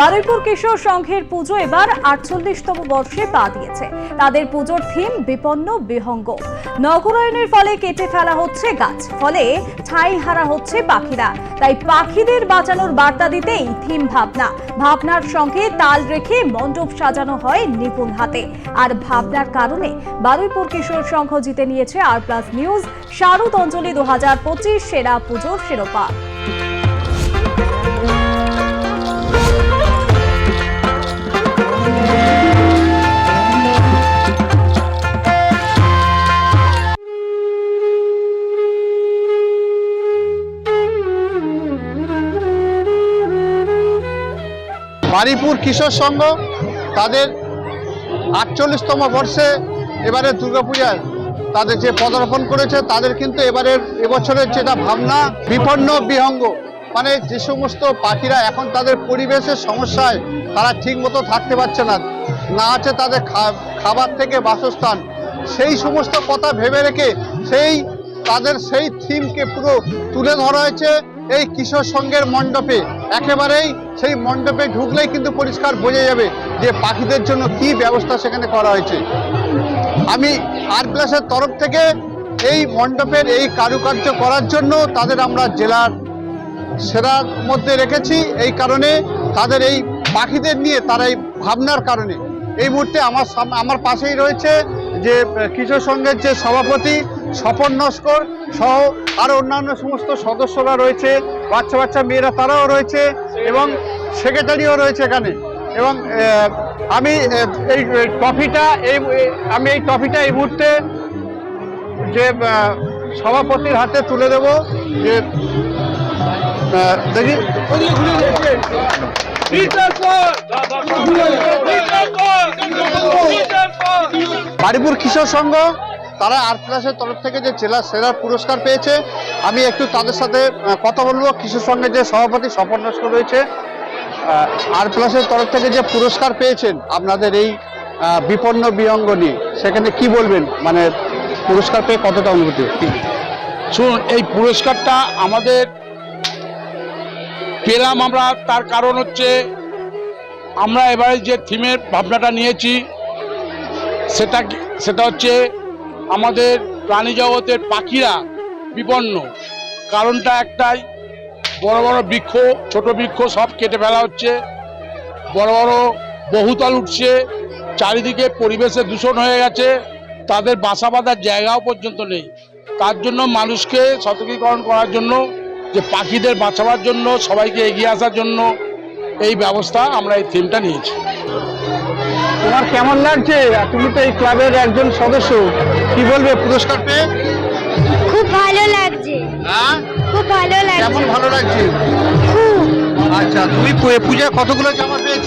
বারুইপুর কিশোর সংঘের পুজো এবার আটচল্লিশতম বর্ষে পা দিয়েছে। তাদের পুজোর থিম বিপন্ন বিহঙ্গ। নগরায়নের ফলে কেটে ফেলা হচ্ছে গাছ, ফলে ঠাই হারা হচ্ছে পাখিরা। তাই পাখিদের বাঁচানোর বার্তা দিতেই থিম ভাবনা। ভাবনার সঙ্গে তাল রেখে মণ্ডপ সাজানো হয় নিপুণ হাতে। আর ভাবনার কারণে বারুইপুর কিশোর সংঘ জিতে নিয়েছে আর প্লাস নিউজ শারদ অঞ্জলি দু সেরা পুজোর শিরোপা। বারিপুর কিশোর সংঘ তাদের আটচল্লিশতম বর্ষে এবারে দুর্গাপূজায় তাদের যে পদার্পণ করেছে, তাদের কিন্তু এবারের এবছরের যেটা ভাবনা, বিপন্ন বিহঙ্গ। মানে যে সমস্ত পাখিরা এখন তাদের পরিবেশের সমস্যায় তারা ঠিক মতো থাকতে পারছে না। না আছে তাদের খাবার থেকে বাসস্থান। সেই সমস্ত কথা ভেবে রেখে সেই, তাদের সেই থিমকে পুরো তুলে ধরা হয়েছে এই কিশোর সংঘের মণ্ডপে। একেবারেই সেই মণ্ডপে ঢুকলেই কিন্তু পরিষ্কার বোঝা যাবে যে পাখিদের জন্য কি ব্যবস্থা সেখানে করা হয়েছে। আমি আর্ট প্লাসের তরফ থেকে এই মণ্ডপের এই কারুকার্য করার জন্য তাদের আমরা জেলার সেরার মধ্যে রেখেছি। এই কারণে তাদের এই পাখিদের নিয়ে তারা এই ভাবনার কারণে। এই মুহূর্তে আমার আমার পাশেই রয়েছে যে কিশোর সংঘের যে সভাপতি স্বপন নস্কর সহ আরও অন্যান্য সমস্ত সদস্যরা রয়েছে, বাচ্চা বাচ্চা মেয়েরা তারাও রয়েছে এবং সেক্রেটারিও রয়েছে এখানে। এবং আমি এই ট্রফিটা এই আমি এই ট্রফিটা এই মুহূর্তে যে সভাপতির হাতে তুলে দেব যে দেখি। বারিপুর কিশোর সংঘ তারা আর্ট ক্লাসের তরফ থেকে যে জেলা সেরার পুরস্কার পেয়েছে, আমি একটু তাদের সাথে কথা বলব। কিশোর সঙ্গে যে সভাপতি স্বপন নস্কর রয়েছে আর্ট প্লাসের তরফ থেকে যে পুরস্কার পেয়েছেন আপনাদের এই বিপন্ন বিহঙ্গ নিয়ে, সেখানে কি বলবেন? মানে পুরস্কার পেয়ে কতটা অনুভূতি? শুনুন, এই পুরস্কারটা আমাদের পেলাম আমরা, তার কারণ হচ্ছে আমরা এবারে যে থিমের ভাবনাটা নিয়েছি, সেটা সেটা হচ্ছে আমাদের প্রাণী জগতের পাখিরা বিপন্ন। কারণটা একটাই, বড় বড় বৃক্ষ, ছোট বৃক্ষ সব কেটে ফেলা হচ্ছে। বড় বড় বহুতল উঠছে, চারিদিকে পরিবেশে দূষণ হয়ে গেছে, তাদের বাসা বাঁধার জায়গাও পর্যন্ত নেই। তার জন্য মানুষকে সতর্কীকরণ করার জন্য, যে পাখিদের বাঁচাবার জন্য, সবাইকে এগিয়ে আসার জন্য এই ব্যবস্থা আমরা এই থিমটা নিয়েছি। তোমার কেমন লাগছে? তুমি তো এই ক্লাবের একজন সদস্য। কি বলবে পুরস্কার পেয়ে? খুব ভালো লাগছে। হ্যাঁ? খুব ভালো কেমন লাগছে ভালো লাগছে? আচ্ছা তুমি পূজা কতগুলো জামা পেয়েছ?